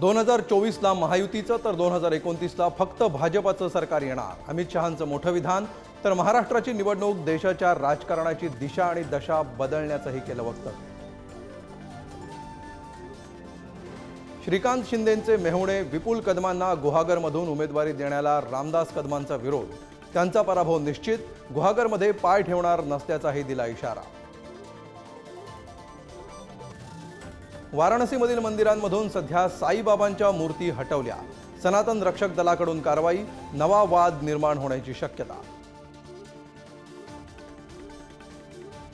दोन हजार चोवीसला महायुतीचं तर दोन हजार एकोणतीसला फक्त भाजपाचं सरकार येणार. अमित शहांचं मोठं विधान तर महाराष्ट्राची निवडणूक देशाच्या राजकारणाची दिशा आणि दशा बदलण्याचंही केलं वक्तव्य. श्रीकांत शिंदेंचे मेहुणे विपुल कदमांना गुहागरमधून उमेदवारी देण्याला रामदास कदमांचा विरोध. त्यांचा पराभव निश्चित गुहागरमध्ये पाय ठेवणार नसल्याचाही दिला इशारा. वाराणसीमधील मंदिरांमधून सध्या साईबाबांच्या मूर्ती हटवल्या. सनातन रक्षक दलाकडून कारवाई नवा वाद निर्माण होण्याची शक्यता.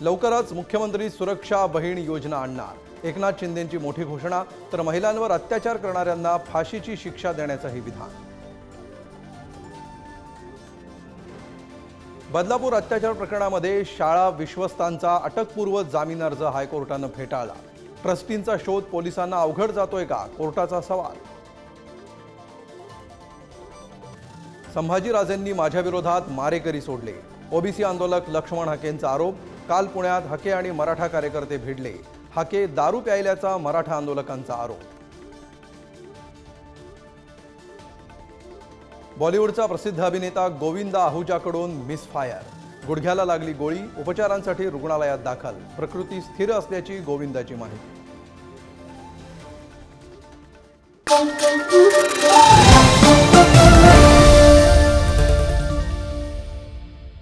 लवकरच मुख्यमंत्री सुरक्षा बहीण योजना आणणार. एकनाथ शिंदेंची मोठी घोषणा तर महिलांवर अत्याचार करणाऱ्यांना फाशीची शिक्षा देण्याचंही विधान. बदलापूर अत्याचार प्रकरणामध्ये शाळा विश्वस्तांचा अटकपूर्व जामीन अर्ज हायकोर्टानं फेटाळला. ट्रस्टींचा शोध पोलिसांना अवघड जातोय का? कोर्टाचा सवाल. संभाजीराजेंनी माझ्या विरोधात मारेकरी सोडले. ओबीसी आंदोलक लक्ष्मण हाकेंचा आरोप. काल पुण्यात हाके आणि मराठा कार्यकर्ते भिडले. हाके दारू प्यायल्याचा मराठा आंदोलकांचा आरोप. बॉलिवूडचा प्रसिद्ध अभिनेता गोविंदा आहुजाकडून मिसफायर. गुडघ्याला लागली गोळी उपचारांसाठी रुग्णालयात दाखल. प्रकृती स्थिर असल्याची गोविंदाची माहिती.